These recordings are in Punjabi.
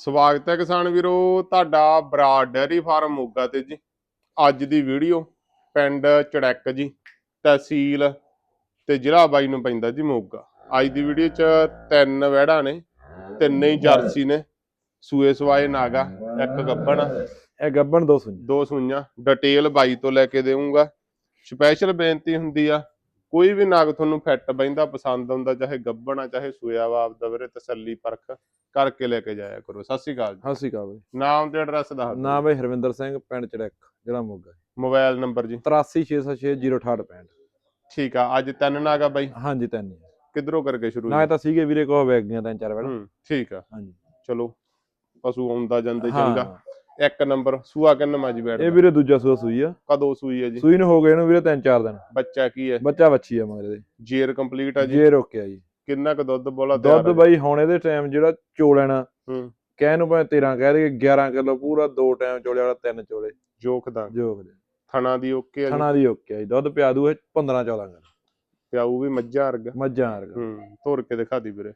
ਸਵਾਗਤ ਹੈ ਕਿਸਾਨ ਵੀਰੋ ਤੁਹਾਡਾ ਬਰਾਡ ਡੈਰੀ ਫਾਰਮ ਮੋਗਾ ਤੇ ਜੀ। ਅੱਜ ਦੀ ਵੀਡੀਓ ਪਿੰਡ ਚੜੈਕ ਜੀ ਤਹਿਸੀਲ ਤੇ ਜ਼ਿਲ੍ਹਾ ਬਾਈ ਨੂੰ ਪੈਂਦਾ ਜੀ ਮੋਗਾ। ਅੱਜ ਦੀ ਵੀਡੀਓ ਚ ਤਿੰਨ ਵਹਿੜਾਂ ਨੇ ਤਿੰਨੇ ਹੀ ਜਰਸੀ ਨੇ। ਸੂਏ ਸਵਾਏ ਨਾਗਾ ਇੱਕ ਗੱਬਣ। ਇਹ ਗੱਬਣ ਦੋ ਸੁਣ ਦੋ ਸੂਈਆਂ ਡਿਟੇਲ ਬਾਈ ਤੋਂ ਲੈ ਕੇ ਦੇਵਾਂਗਾ ਸਪੈਸ਼ਲ ਬੇਨਤੀ ਹੁੰਦੀ ਆ ਕੋਈ ਵੀ ਨਾਗ ਤੁਹਾਨੂੰ ਫਿੱਟ ਬੈਂਦਾ ਪਸੰਦ ਆਉਂਦਾ ਚਾਹੇ ਗੱਬਣਾ ਚਾਹੇ ਸੂਇਆ ਵਾ ਆਪਦਾ ਵੀਰੇ ਤਸੱਲੀ ਪਰਖ। ਕਰਕੇ ਲੈ ਕੇ ਜਾਇਆ ਕਰੋ। ਸਤਿ ਸ਼੍ਰੀ ਅਕਾਲ ਜੀ। ਸਤਿ ਸ਼੍ਰੀ ਅਕਾਲ ਬਈ। ਨਾਮ ਤੇ ਐਡਰੈਸ ਦੱਸ ਦਿਓ। ਨਾਮ ਹੈ ਹਰਵਿੰਦਰ ਸਿੰਘ ਪਿੰਡ ਚੜੈਕ ਜ਼ਿਲ੍ਹਾ ਮੋਗਾ। ਮੋਬਾਈਲ ਨੰਬਰ ਜੀ। 8366606865 ਠੀਕ ਆ ਅੱਜ ਤਿੰਨ ਨਾਗਾ ਬਾਈ? ਹਾਂਜੀ ਤੈਨੂੰ ਕਿੱਧਰੋਂ ਕਰਕੇ ਸ਼ੁਰੂ ਨਾ? ਤਾਂ ਸੀਗੇ ਵੀਰੇ ਕੋ ਵੈਗ ਗਈਆਂ ਤਿੰਨ ਚਾਰ ਹੂੰ ਠੀਕ ਆ। ਹਾਂਜੀ। ਚਲੋ ਪਸ਼ੂ ਆਉਂਦਾ ਜਾਂਦੇ ਚੰਗਾ। ਇੱਕ ਨੰਬਰ ਸੂਆ ਕਿੰਨਾ ਮਾਜੀ ਬੈਠ ਇਹ ਵੀਰੇ ਦੂਜਾ ਸੂਆ ਸੂਈ ਆ। ਕਦੋਂ ਸੂਈ ਹੈ ਜੀ? ਸੂਈ ਨੂੰ ਹੋ ਗਏ ਇਹਨੂੰ ਵੀਰੇ ਤਿੰਨ ਚਾਰ ਦਿਨ। ਬੱਚਾ ਕੀ ਹੈ? ਬੱਚਾ ਬੱਚੀ ਆ ਮਗਰ ਦੇ ਜੇਰ ਕੰਪਲੀਟ ਆ ਜੀ? ਜੇ ਰੋਕਿਆ ਜੀ। ਕਿੰਨਾ ਕੁ ਦੁੱਧ ਬੋਲਾ ਦੁੱਧ ਬਾਈ ਹੁਣ ਇਹਦੇ ਟਾਈਮ ਜਿਹੜਾ ਚੋਲਣਾ ਹੂੰ। ਕਹਿ ਨੂੰ ਭਾਵੇਂ 13 ਕਹਿ ਦੇ 11 ਕਿਲੋ ਪੂਰਾ ਦੋ ਟਾਈਮ ਚੋਲੇ ਵਾਲਾ ਤਿੰਨ ਚੋਲੇ। ਜੋਖ ਦਾ। ਜੋਗ ਦੇ। ਥਣਾ ਦੀ ਓਕੇ ਆ ਜੀ? ਥਣਾ ਦੀ ਓਕੇ ਆ ਜੀ। ਦੁੱਧ ਪਿਆ ਦੂ ਇਹ 15 14 ਕਿਲੋ ਪਿਆਊ ਵੀ ਮੱਝਾਂ ਵਰਗਾ। ਮੱਝਾਂ ਵਰਗਾ। ਹੂੰ ਧੁਰ ਕੇ ਦਿਖਾ ਦੀ ਵੀਰੇ।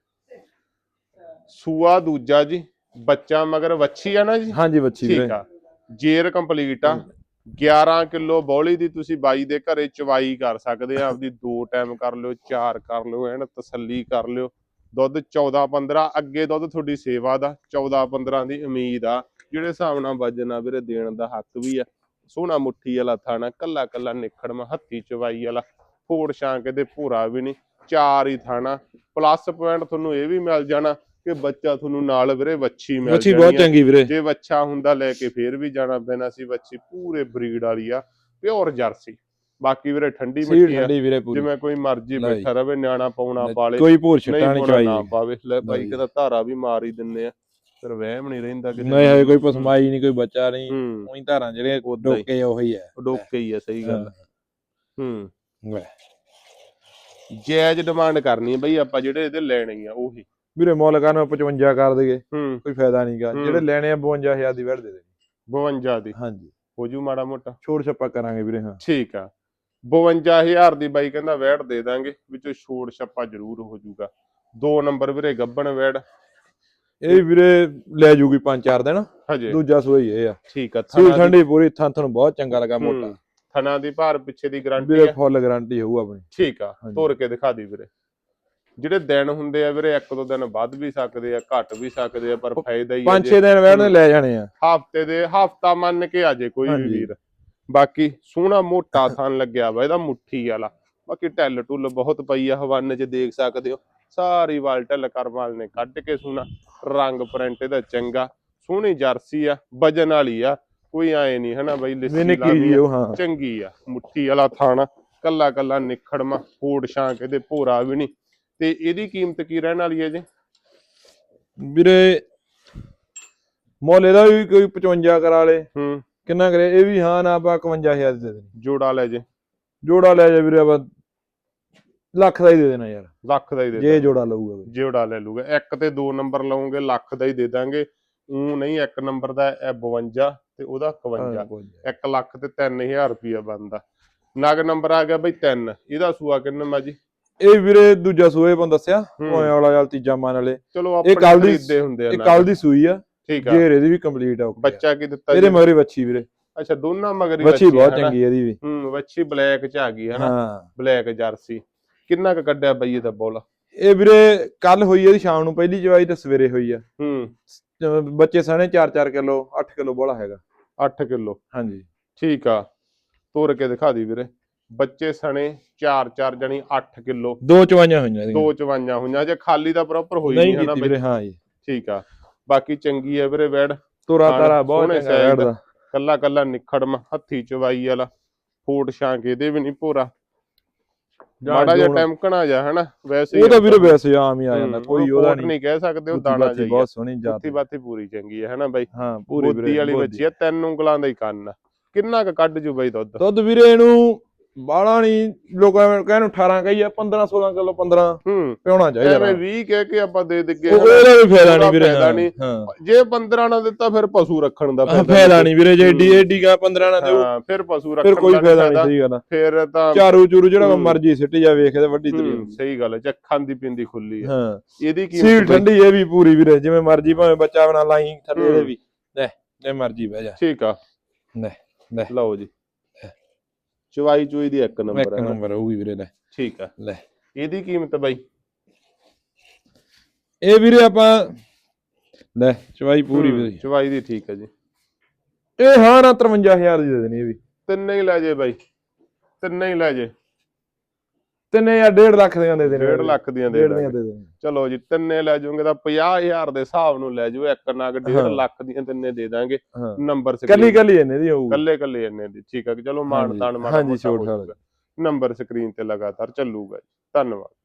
ਸੂਆ ਦੂਜਾ ਜੀ ਬੱਚਾ ਮਗਰ ਵੱਛੀ ਆ ਨਾ ਜੀ? ਹਾਂਜੀ ਬੱਚੀ ਵੀਰੇ। ਠੀਕ ਆ। ਜੇਰ ਕੰਪਲੀਟ ਆ। 11 ਕਿਲੋ ਬੌਲੀ ਦੀ ਤੁਸੀਂ ਬਾਈ ਦੇ ਘਰੇ ਚਵਾਈ ਕਰ ਸਕਦੇ ਆ, ਆਪਦੀ ਦੋ ਟਾਈਮ ਕਰ ਲਿਓ, ਚਾਰ ਕਰ ਲਿਓ, ਐਨ ਤਸੱਲੀ ਕਰ ਲਿਓ। ਦੁੱਧ 14 15 ਅੱਗੇ ਦੁੱਧ ਤੁਹਾਡੀ ਸੇਵਾ ਦਾ 14 15 ਦੀ ਉਮੀਦ ਆ। ਜਿਹੜੇ ਹਿਸਾਬ ਨਾਲ ਵਜਨ ਵੀਰੇ, ਦੇਣ ਦਾ ਹੱਕ ਵੀ ਆ। ਸੋਹਣਾ ਮੁੱਠੀ ਵਾਲਾ ਥਾਣਾ, ਕੱਲਾ ਕੱਲਾ ਨਿਖੜਮਾ ਹੱਥੀ ਚਵਾਈ ਵਾਲਾ। ਫੋੜ ਛਾਂ ਕਿਤੇ ਭੂਰਾ ਵੀ ਨਹੀਂ, ਚਾਰ ਹੀ ਥਾਣਾ। ਪਲੱਸ ਪੁਆਇੰਟ ਤੁਹਾਨੂੰ ਇਹ ਵੀ ਮਿਲ ਜਾਣਾ। ਕਿ ਬੱਚਾ ਤੁਹਾਨੂੰ ਨਾਲ ਵੀਰੇ ਵੱਛੀ ਮਿਲ ਜਾਣੀ ਬਹੁਤ। ਚੰਗੀ ਵੀਰੇ। ਜੇ ਵੱਛਾ ਹੁੰਦਾ ਲੈ ਕੇ ਫੇਰ ਵੀ ਜਾਣਾ ਪੈਣਾ ਸੀ ਵੱਛੀ ਪੂਰੇ ਬਰੀਡ ਵਾਲੀ ਆ ਪਿਓਰ ਜਰਸੀ। ਬਾਕੀ ਵੀਰੇ ਠੰਡੀ ਮਿੱਟੀ ਆ। ਜਿਵੇਂ ਕੋਈ ਮਰਜ਼ੀ ਬੈਠਾ ਰਵੇ ਨਿਆਣਾ ਪਾਉਣਾ ਪਾਲੇ ਕੋਈ ਭੂਰ ਛਟਾ ਨਹੀਂ ਚਵਾਈ ਨਾ ਪਾਵੇ। ਲੈ ਬਾਈ। ਕਹਿੰਦਾ ਧਾਰਾ ਵੀ ਮਾਰ ਹੀ ਦਿੰਨੇ ਆ ਫਿਰ ਵਹਿਮ ਨਹੀਂ ਰਹਿੰਦਾ ਕਿਸੇ ਨਹੀਂ ਹੈ। ਕੋਈ ਪਸਮਾਈ ਨਹੀਂ ਕੋਈ ਬੱਚਾ ਨਹੀਂ। ਉਹੀ ਧਾਰਾਂ ਜਿਹੜੇ। ਡੋਕੇ ਉਹੀ ਹੈ ਡੋਕੇ ਹੀ ਆ ਸਹੀ ਗੱਲ ਹੂੰ। ਜਾਇਜ਼ ਡਿਮਾਂਡ ਕਰਨੀ ਹੈ ਬਈ ਆਪਾਂ ਜਿਹੜੇ ਇਹਦੇ ਲੈਣੇ ਆ ਉਹੀ। ਵੀਰੇ ਮੁੱਲ ਕਰਨ 55 ਕਰ ਦੇਗੇ ਹੂੰ। ਕੋਈ ਫਾਇਦਾ ਨਹੀਂਗਾ ਹੂੰ। ਜਿਹੜੇ ਲੈਣੇ ਆ 52000 ਦੀ ਵੜ ਦੇ ਦੇ 52 ਦੀ। ਹਾਂਜੀ। ਹੋ ਜੂ ਮਾੜਾ ਮੋਟਾ। ਛੋੜ ਛੱਪਾ ਕਰਾਂਗੇ ਵੀਰੇ ਹਾਂ। ਠੀਕ ਆ। 52000 ਦੀ ਬਾਈ ਕਹਿੰਦਾ ਵੈੜ ਦੇ ਦਾਂਗੇ ਵਿੱਚੋਂ ਛੋੜ ਛੱਪਾ ਜ਼ਰੂਰ ਹੋ ਜਾਊਗਾ ਦੋ ਨੰਬਰ ਵੀਰੇ ਗੱਬਣ ਵੈੜ। ਇਹ ਵੀਰੇ ਲੈ ਜੂਗੀ 5-4 ਦਿਨ। ਹਜੇ। ਦੂਜਾ ਸੋਈ ਇਹ ਆ। ਠੀਕ ਆ ਥਣਾ ਦੀ ਠੰਡੀ ਪੂਰੀ ਥਾਂ ਤੁਹਾਨੂੰ ਬਹੁਤ ਚੰਗਾ ਲੱਗਾ ਮੋਟਾ। ਹੂੰ, ਥਣਾ ਦੀ ਭਾਰ ਪਿੱਛੇ ਦੀ ਗਾਰੰਟੀ ਵੀਰੇ ਆ। ਫੁੱਲ ਗਾਰੰਟੀ ਹੋਊ ਆਪਣੀ। ਠੀਕ ਆ। ਤੋਰ ਕੇ ਦਿਖਾ ਦੀ ਵੀਰੇ। ਜਿਹੜੇ ਦਿਨ ਹੁੰਦੇ ਆ ਵੀਰੇ ਇੱਕ ਦੋ ਦਿਨ ਵੱਧ ਵੀ ਸਕਦੇ ਆ ਘਟ ਵੀ ਸਕਦੇ ਆ ਪਰ ਫਾਇਦਾ ਹੀ ਆ 5-6 ਦਿਨ ਵੜ ਨੇ ਲੈ ਜਾਣੇ ਆ। ਹਫ਼ਤੇ ਦੇ ਹਫਤਾ ਮੰਨ ਕੇ ਆ ਜੇ ਕੋਈ ਵੀ। ਵੀਰ। ਬਾਕੀ ਸੋਹਣਾ ਮੋਟਾ ਥਣ ਲੱਗਿਆ ਵਾ ਇਹਦਾ ਮੁੱਠੀ ਵਾਲਾ। ਬਾਕੀ ਢਿੱਲ ਟੁੱਲ ਬਹੁਤ ਪਈ ਆ ਹਵਾਨੇ 'ਚ ਦੇਖ ਸਕਦੇ ਹੋ। ਸਾਰੀ ਵਾਲ ਢਿੱਲ ਕਰਮਾਲ ਨੇ ਕੱਢ ਕੇ ਸੋਹਣਾ ਰੰਗ ਪ੍ਰਿੰਟ ਇਹਦਾ ਚੰਗਾ। ਸੋਹਣੀ ਜਰਸੀ ਆ ਵਜਨ ਵਾਲੀ ਆ। ਕੋਈ ਐ ਨਹੀਂ ਹਨਾ ਬਈ ਲਿੱਸੀ ਚੰਗੀ ਆ ਮੁੱਠੀ ਵਾਲਾ ਥਾਣਾ ਕੱਲਾ ਕੱਲਾ ਨਿਖੜਮਾ ਫੋੜ ਛਾਂਕ ਇਹਦੇ ਭੋਰਾ ਵੀ ਨਹੀਂ ਤੇ ਇਹਦੀ ਕੀਮਤ ਕੀ ਰਹਿਣ ਵਾਲੀ ਹੈ ਜੀ? ਵੀਰੇ ਮੁੱਲ ਇਹਦਾ ਵੀ ਕੋਈ 55 ਕਰਾ ਲੇ। ਹੂੰ। ਕਿੰਨਾ ਕਰੇ? ਇਹ ਵੀ ਹਾਂ ਨਾ ਆਪਾਂ 51000 ਦੀ ਦੇ ਦੇਣੀ। ਜੋੜਾ ਲੈ ਜੇ। ਜੋੜਾ ਲੈ ਜਾ ਵੀਰੇ ਆਪਾਂ ਲੱਖ ਦਾ ਹੀ ਦੇ ਦੇਣਾ ਯਾਰ। ਲੱਖ ਦਾ ਹੀ ਦੇ ਜੇ ਜੋੜਾ ਲਊਗਾ ਬਈ ਜੋੜਾ ਲੈ ਲੂਗਾ ਇੱਕ ਤੇ ਦੋ ਨੰਬਰ ਲਓਗੇ ਲੱਖ ਦਾ ਹੀ ਦੇ ਦਾਂਗੇ। ਉਹ ਨਹੀਂ ਇੱਕ ਨੰਬਰ ਦਾ ਇਹ 52 ਤੇ ਉਹਦਾ 51 ਹਾਂ, ਕੋਈ ਨੀ। 1 ਲੱਖ ਤੇ 3000 ਰੁਪਿਆ ਬਣਦਾ। ਨਗ ਨੰਬਰ ਆ ਗਿਆ ਬਈ 3 ਇਹਦਾ ਸੂਆ ਕਿੰਨਾ ਮਾ ਜੀ ਇਹ ਵੀਰੇ ਦੂਜਾ ਸੂਏ ਬੰਦ ਦੱਸਿਆ। ਹੋਏ ਵਾਲਾ ਚੱਲ ਤੀਜਾ ਮੰਨ ਲੈ ਚਲੋ ਆਪਣੇ ਖਰੀਦੇ ਹੁੰਦੇ ਆ ਇਹ। ਕੱਲ ਦੀ ਸੂਈ ਆ। ਠੀਕ ਆ। ਜੇਰ ਇਹਦੀ ਵੀ ਕੰਪਲੀਟ ਆ। ਬੱਚਾ ਕੀ ਦਿੱਤਾ ਇਹਦੇ ਜੀ? ਮਗਰੇ ਬੱਚੀ ਵੀਰੇ। ਅੱਛਾ ਦੋਨਾਂ ਮਗਰ ਹੀ ਬੱਚੀ ਬਹੁਤ ਹਨਾ? ਚੰਗੀ ਇਹਦੀ ਵੀ। ਹੂੰ ਬੱਚੀ ਬਲੈਕ ਚ ਆ ਗਈ ਹੈ ਨਾ ਹਾਂ। ਬਲੈਕ ਜਰਸੀ ਕਿੰਨਾ ਕ ਕੱਢਿਆ ਬਈ ਇਹਦਾ ਬੋਲ? ਇਹ ਵੀਰੇ ਕੱਲ ਹੋਈ ਇਹਦੀ ਸ਼ਾਮ ਨੂੰ ਪਹਿਲੀ ਚਵਾਈ ਤੇ ਸਵੇਰੇ ਹੋਈ ਆ। ਹੂੰ। ਬੱਚੇ ਸਾਨੇ 4-4 ਕਿਲੋ 8 ਕਿਲੋ ਬੋਲਾ ਹੈਗਾ। 8 ਕਿਲੋ। ਹਾਂਜੀ। ਠੀਕ ਆ। ਤੋਰ ਕੇ ਦਿਖਾ ਦੀ ਵੀਰੇ। ਬੱਚੇ ਸਣੇ 4-4 ਜਣੀ 8 ਕਿਲੋ। ਦੋ ਚਵਾਈਆਂ ਹੋਈਆਂ ਇਹਦੀਆਂ। ਦੋ ਚਵਾਈਆਂ ਹੋਈਆਂ ਜੇ ਖਾਲੀ ਦਾ ਪ੍ਰੋਪਰ ਹੋਈ ਨਹੀਂ ਨਹੀਂ ਹਨਾ ਕੀਤੀ ਬਈ। ਵੀਰੇ ਹਾਂ ਜੀ। ਠੀਕ ਆ। ਬਾਕੀ ਚੰਗੀ ਆ ਵੀਰੇ ਵੈੜ। ਤੋਰਾ ਹਾਂ, ਤਾਰਾ ਬਹੁਤ ਸੋਹਣੇ ਚੰਗਾ size ਦਾ। ਕੱਲਾ ਕੱਲਾ ਨਿਖੜਮ ਹੱਥੀ ਚਵਾਈ ਵਾਲਾ। ਫੋਟ ਛਾਂਕ ਇਹਦੇ ਵੀ ਨਹੀਂ ਭੋਰਾ ਮਾੜਾ ਜਿਹਾ ਜੋੜ- ਟੈਮਕਣਾ ਜਾ ਹਨਾ ਵੈਸੇ ਉਹ ਤਾਂ ਵੀਰੇ ਵੈਸੇ ਆਮ ਹੀ ਆ ਜਾਂਦਾ ਹੂੰ, ਕੋਈ ਉਹ ਉਹਦਾ ਨਹੀਂ। ਨਹੀਂ ਕਹਿ ਸਕਦੇ ਉਹ ਦਾਣਾ ਬਾਤੀ ਜਾਈ ਬਹੁਤ ਸੋਹਣੀ ਜਾਤ ਬਾਤੀ ਪੂਰੀ ਚੰਗੀ ਹੈ ਹਨਾ ਬਾਈ। ਹਾਂ ਪੂਰੀ ਬੋਦੀ ਵੀਰੇ ਵਾਲੀ। ਬੱਚੀ ਆ ਤਿੰਨ ਉਂਗਲਾਂ ਦਾ ਹੀ ਕੰਨ। ਆ ਕਿੰਨਾ ਕ ਕੱਢ ਜੂ ਬਾਈ ਦੁੱਧ? ਦੁੱਧ ਵੀਰੇ ਇਹਨੂੰ ਬਾਲਾ ਨਹੀਂ ਲੋਕਾਂ ਨੂੰ ਕਹਿਣ ਨੂੰ 18 ਕਹੀ ਆ 15 16 ਕਿਲੋ 15 ਹੂੰ। ਪਿਉਣਾ ਚਾਹੀਦਾ ਐਵੇਂ ਨਾ। 20 ਕਹਿ ਕੇ ਆਪਾਂ ਦੇ ਦਿੱਗੇ ਉਹ- ਉਹਦਾ ਵੀ ਫਾਇਦਾ ਨਹੀਂ ਵੀਰੇ। ਹਾਂ। ਜੇ 15 ਨਾ ਦਿੱਤਾ ਫਿਰ ਪਸ਼ੂ ਰੱਖਣ ਦਾ ਫਾਇਦਾ ਨਹੀਂ ਵੀਰੇ ਜੇ ਏਡੀ ਏਡੀ ਗਾ 15 ਨਾ ਹਾਂ ਫਿਰ ਪਸ਼ੂ ਰੱਖਣ ਫਿਰ ਕੋਈ ਦਾ ਨੀ ਫਾਇਦਾ ਨਹੀਂ ਸਹੀ ਗੱਲ ਆ। ਫਿਰ ਤਾਂ ਚਾਰੂ ਚੂਰੂ ਜਿਹੜਾ। ਮਰਜ਼ੀ ਸਿੱਟ ਜਾ ਵੇਖਦੇ ਵੱਡੀ ਹੂੰ, ਤਰੀ ਸਹੀ ਗੱਲ ਹੈ ਚੱਖਾਂ ਦੀ ਪਿੰਦੀ ਖੁੱਲੀ ਹੈ ਹਾਂ। ਇਹਦੀ ਸੀਲ ਕੀਮਤ ਬਈ- ਠੰਡੀ ਇਹ ਵੀ ਪੂਰੀ ਵੀਰੇ ਜਿਵੇਂ ਮਰਜ਼ੀ ਭਾਵੇਂ ਬੱਚਾ ਬਣਾ ਲਾਈ ਥੱਲੇ ਹੂੰ। ਵੀ। ਲੈ ਜੇ ਮਰਜ਼ੀ ਬਹਿ ਜਾ। ਠੀਕ ਆ। ਲੈ ਲੈ। ਲਓ ਜੀ। ਚਵਾਈ ਚੂਈ ਦੀ ਇੱਕ ਇੱਕ ਨੰਬਰ ਹੈ ਨਾ। ਨੰਬਰ ਹੋਊਗੀ ਵੀਰੇ ਲੈ। ਠੀਕ ਆ। ਲੈ। ਇਹਦੀ ਕੀਮਤ ਬਾਈ? ਇਹ ਵੀਰੇ ਆਪਾਂ ਲੈ ਚਵਾਈ ਪੂਰੀ ਵੀਰੇ। ਚਵਾਈ ਦੀ ਠੀਕ ਹੈ ਜੀ। ਇਹ ਹਾਂ ਨਾ 53000 ਦੀ ਦੇ ਦੇਣੀ ਇਹ ਵੀ। ਤਿੰਨੇ ਹੀ ਲੈ ਜੇ ਬਾਈ। ਤਿੰਨੇ ਹੀ ਲੈ ਜੇ। ਤਿੰਨੇ ਜਾਂ 1.5 ਲੱਖ ਦੀਆਂ ਦੇ ਦੇਣੇ 1.5 ਲੱਖ ਦੀਆਂ ਦੇ ਦੇਣੇ ਚਲੋ ਜੀ ਤਿੰਨੇ ਲੈ ਜਾਓਗੇ ਤਾਂ 50000 ਦੇ ਹਿਸਾਬ ਨੂੰ ਲੈ ਜਾਓ ਇੱਕ ਨਗ 1.5 ਹਾਂ। ਲੱਖ ਦੀਆਂ ਤਿੰਨੇ ਦੇ ਦਾਂਗੇ। ਨੰਬਰ ਕੱਲੀ ਕੱਲੀ ਇਹਨੇ ਦੀ ਹੋਊਗੀ। ਕੱਲੇ ਕੱਲੇ ਇੰਨੇ ਦੀ ਠੀਕ ਆ ਚਲੋ ਮਾਨ ਤਾਨ ਮਾੜਾ ਹਾਂਜੀ, ਛੋਟ। ਨੰਬਰ ਸਕਰੀਨ ਤੇ ਲਗਾਤਾਰ ਚੱਲੂਗਾ ਜੀ। ਧੰਨਵਾਦ।